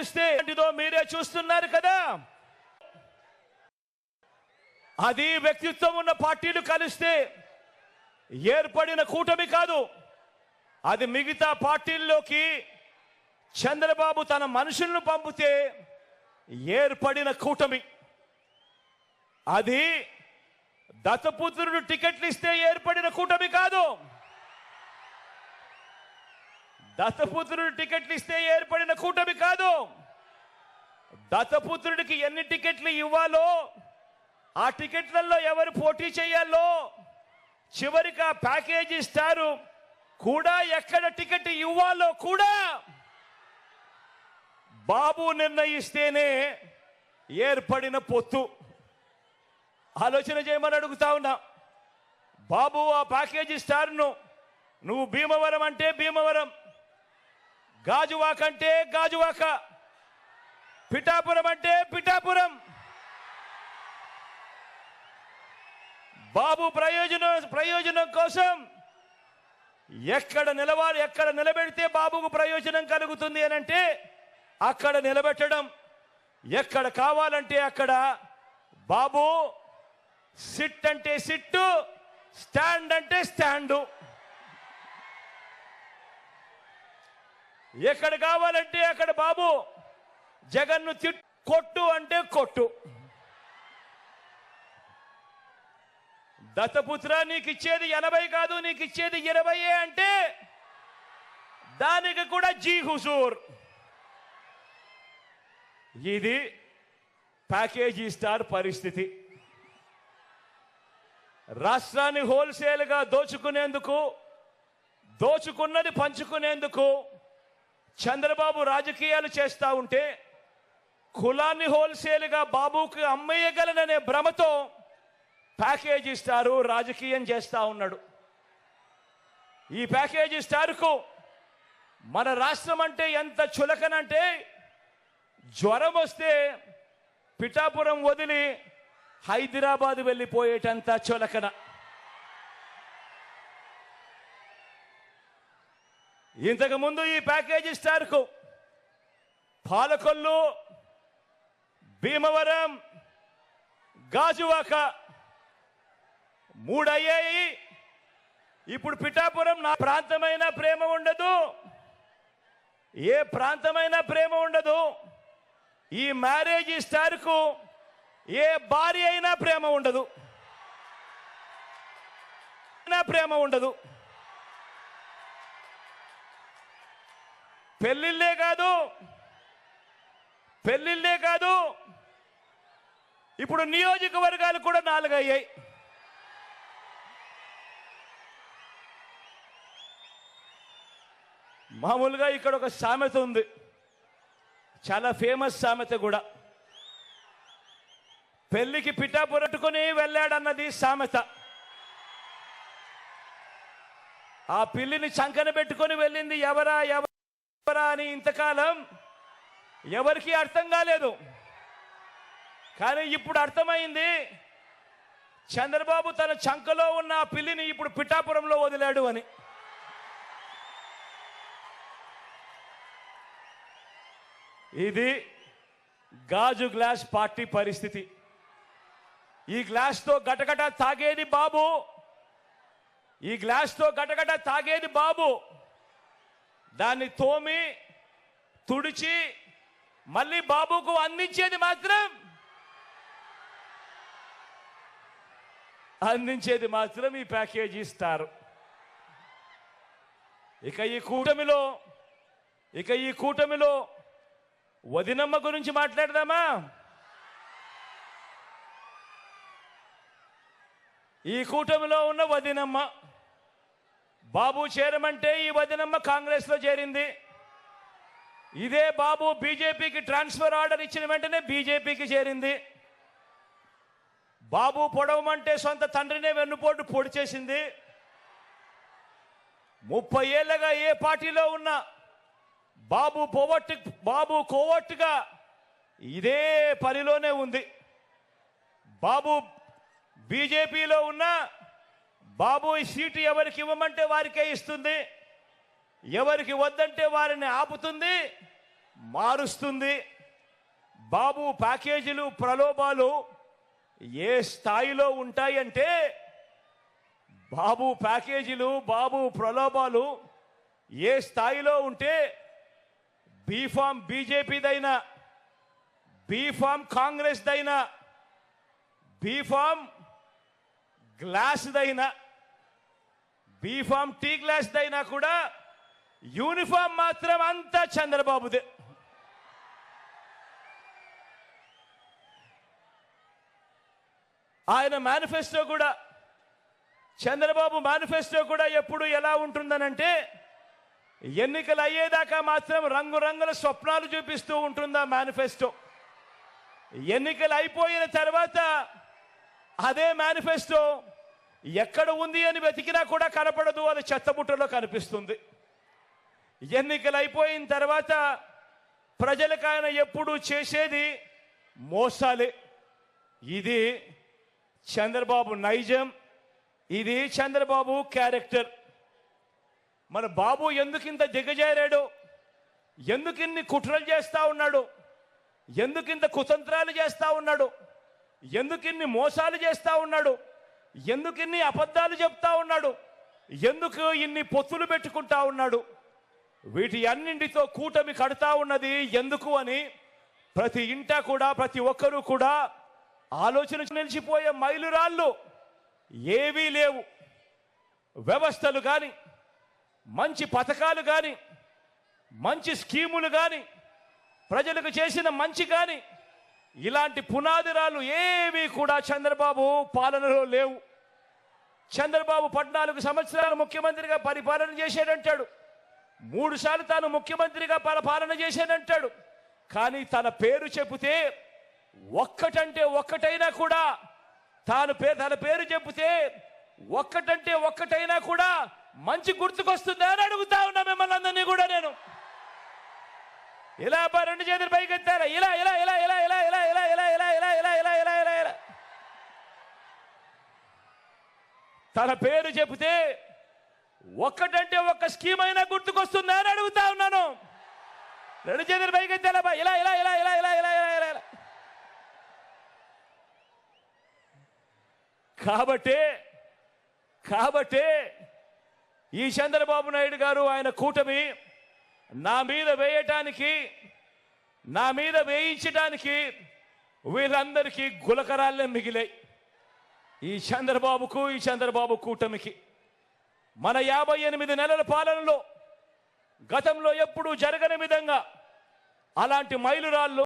కలిస్తే మీరే చూస్తున్నారు కదా? అది వ్యక్తిత్వం ఉన్న పార్టీలు కలిస్తే ఏర్పడిన కూటమి కాదు. అది మిగతా పార్టీల్లోకి చంద్రబాబు తన మనుషులను పంపితే ఏర్పడిన కూటమి. అది దత్తపుత్రుడు టికెట్లు ఇస్తే ఏర్పడిన కూటమి కాదు. దత్తపుత్రుడు టికెట్లు ఇస్తే ఏర్పడిన కూటమి కాదు. దత్తపుత్రుడికి ఎన్ని టికెట్లు ఇవ్వాలో ఆ టికెట్లలో ఎవరు పోటీ చేయాలో చివరికి ఆ ప్యాకేజీ ఇస్తారు. కూడా ఎక్కడ టికెట్ ఇవ్వాలో కూడా బాబు నిర్ణయిస్తేనే ఏర్పడిన పొత్తు. ఆలోచన చేయమని అడుగుతా ఉన్నా. బాబు ఆ ప్యాకేజీ స్టార్ను నువ్వు భీమవరం అంటే భీమవరం. గాజువాక అంటే గాజువాక. పిఠాపురం అంటే పిఠాపురం. బాబు ప్రయోజనం ప్రయోజనం కోసం ఎక్కడ నిలవాలి ఎక్కడ నిలబెడితే బాబుకు ప్రయోజనం కలుగుతుంది అని అంటే అక్కడ నిలబెట్టడం. ఎక్కడ కావాలంటే అక్కడ బాబు సిట్ అంటే సిట్టు స్టాండ్ అంటే స్టాండు. ఎక్కడ కావాలంటే అక్కడ బాబు. జగన్ను తిట్ కొట్టు అంటే కొట్టు. దత్తపుత్ర నీకు ఇచ్చేది ఎనభై కాదు నీకు ఇచ్చేది ఇరవై అంటే దానికి కూడా జీ హుజూర్. ఇది ప్యాకేజీ స్టార్ పరిస్థితి. రాష్ట్రాన్ని హోల్సేల్గా దోచుకునేందుకు దోచుకున్నది పంచుకునేందుకు చంద్రబాబు రాజకీయాలు చేస్తా ఉంటే కులాన్ని హోల్సేల్గా బాబుకి అమ్మేయగలననే భ్రమతో ప్యాకేజీ స్టారు రాజకీయం చేస్తా ఉన్నాడు. ఈ ప్యాకేజీ ఇస్తారుకు మన రాష్ట్రం అంటే ఎంత చులకనంటే జ్వరం వస్తే పిఠాపురం వదిలి హైదరాబాద్ వెళ్ళిపోయేటంత చులకన. ఇంతకు ముందు ఈ ప్యాకేజీ స్టార్కు పాలకొల్లు భీమవరం గాజువాక మూడయ్యాయి ఇప్పుడు పిఠాపురం నా ప్రాంతమైన ప్రేమ ఉండదు. ఏ ప్రాంతమైన ప్రేమ ఉండదు. ఈ మ్యారేజ్ స్టార్కు ఏ భార్య అయినా ప్రేమ ఉండదు. ప్రేమ ఉండదు. పెళ్ళిళ్ళే కాదు. పెళ్ళిళ్ళే కాదు. ఇప్పుడు నియోజకవర్గాలు కూడా నాలుగు అయ్యాయి మామూలుగా ఇక్కడ ఒక సామెత ఉంది. చాలా ఫేమస్ సామెత కూడా. పెళ్ళికి పిఠాపురట్టుకుని వెళ్ళాడన్నది సామెత. ఆ పిల్లిని చంకన పెట్టుకొని వెళ్ళింది ఎవరా ఎవరు? అని ఇంతకాలం ఎవరికి అర్థం కాలేదు. కానీ ఇప్పుడు అర్థమైంది చంద్రబాబు తన చంకలో ఉన్న పిల్లిని ఇప్పుడు పిఠాపురంలో వదిలాడు అని. ఇది గాజు గ్లాస్ పార్టీ పరిస్థితి. ఈ గ్లాస్తో గటగట తాగేది బాబు. ఈ గ్లాస్తో గటగట తాగేది బాబు. దాన్ని తోమి తుడిచి మళ్ళీ బాబుకు అందించేది మాత్రం అందించేది మాత్రం ఈ ప్యాకేజీ ఇస్తారు. ఇక ఈ కూటమిలో ఇక ఈ కూటమిలో వదినమ్మ గురించి మాట్లాడదామా? ఈ కూటమిలో ఉన్న వదినమ్మ బాబు చేరమంటే ఈ వదినమ్మ కాంగ్రెస్లో చేరింది. ఇదే బాబు బీజేపీకి ట్రాన్స్ఫర్ ఆర్డర్ ఇచ్చిన వెంటనే బీజేపీకి చేరింది. బాబు పొడవమంటే సొంత తండ్రినే వెన్నుపోటు పొడి చేసింది. ముప్పై ఏళ్ళగా ఏ పార్టీలో ఉన్నా బాబు పోవట్టు బాబు కోవట్టుగా ఇదే పనిలోనే ఉంది. బాబు బీజేపీలో ఉన్న బాబు ఈ సీటు ఎవరికి ఇవ్వమంటే వారికే ఇస్తుంది. ఎవరికి వద్దంటే వారిని ఆపుతుంది మారుస్తుంది. బాబు ప్యాకేజీలు ప్రలోభాలు ఏ స్థాయిలో ఉంటాయంటే బాబు ప్యాకేజీలు బాబు ప్రలోభాలు ఏ స్థాయిలో ఉంటే బీఫామ్ బీజేపీదైనా బీఫామ్ కాంగ్రెస్దైనా బీఫామ్ గ్లాసుదైనా బీఫామ్ టీ గ్లాస్దైనా కూడా యూనిఫామ్ మాత్రం అంతా చంద్రబాబుదే. ఆయన మేనిఫెస్టో కూడా చంద్రబాబు మేనిఫెస్టో కూడా ఎప్పుడు ఎలా ఉంటుందనంటే ఎన్నికలు అయ్యేదాకా మాత్రం రంగురంగుల స్వప్నాలు చూపిస్తూ ఉంటుందా మేనిఫెస్టో. ఎన్నికలు అయిపోయిన తర్వాత అదే మేనిఫెస్టో ఎక్కడ ఉంది అని వెతికినా కూడా కనపడదు అది చెత్తబుట్టలో కనిపిస్తుంది. ఎన్నికలు అయిపోయిన తర్వాత ప్రజలకు ఆయన ఎప్పుడు చేసేది మోసాలే. ఇది చంద్రబాబు నైజం ఇది చంద్రబాబు క్యారెక్టర్. మన బాబు ఎందుకు ఇంత దిగజారాడు? ఎందుకు ఇన్ని కుట్రలు చేస్తూ ఉన్నాడు? ఎందుకు ఇంత కుతంత్రాలు చేస్తూ ఉన్నాడు? ఎందుకు ఇన్ని మోసాలు చేస్తూ ఉన్నాడు? ఎందుకు ఇన్ని అబద్ధాలు చెప్తా ఉన్నాడు? ఎందుకు ఇన్ని పొత్తులు పెట్టుకుంటా ఉన్నాడు? వీటి అన్నింటితో కూటమి కడతా ఉన్నది ఎందుకు అని ప్రతి ఇంట కూడా ప్రతి ఒక్కరూ కూడా ఆలోచన నిలిచిపోయే మైలురాళ్ళు ఏవీ లేవు. వ్యవస్థలు కానీ మంచి పథకాలు కానీ మంచి స్కీములు కానీ ప్రజలకు చేసిన మంచి కానీ ఇలాంటి పునాదిరాలు ఏవి కూడా చంద్రబాబు పాలనలో లేవు. చంద్రబాబు పద్నాలుగు సంవత్సరాలు ముఖ్యమంత్రిగా పరిపాలన చేశాడంటాడు మూడు సార్లు తాను ముఖ్యమంత్రిగా పరిపాలన పాలన చేశాడంటాడు కానీ తన పేరు చెబితే ఒక్కటంటే ఒక్కటైనా కూడా తాను పే తన పేరు చెబితే ఒక్కటంటే ఒక్కటైనా కూడా మంచి గుర్తుకొస్తుందా అని అడుగుతా ఉన్నా మిమ్మల్ని అందరినీ కూడా నేను. ఇలా రెండు చేతులు పైకి ఎత్తారా ఇలా ఇలా ఇలా ఇలా ఇలా తన పేరు చెబితే ఒక్కటంటే ఒక్క స్కీమ్ అయినా గుర్తుకొస్తుందా అని అడుగుతా ఉన్నాను. రెండు చేతులు పైకి ఎత్తారా ఇలా ఇలా ఇలా ఇలా ఇలా ఇలా ఇలా ఇలా ఇలా. కాబట్టే కాబట్టే ఈ చంద్రబాబు నాయుడు గారు ఆయన కూటమి నా మీద వేయటానికి నా మీద వేయించడానికి వీళ్ళందరికీ గులకరాళ్ళే మిగిలాయి. ఈ చంద్రబాబుకు ఈ చంద్రబాబు కూటమికి. మన యాభై ఎనిమిది నెలల పాలనలో గతంలో ఎప్పుడూ జరగని విధంగా అలాంటి మైలురాళ్ళు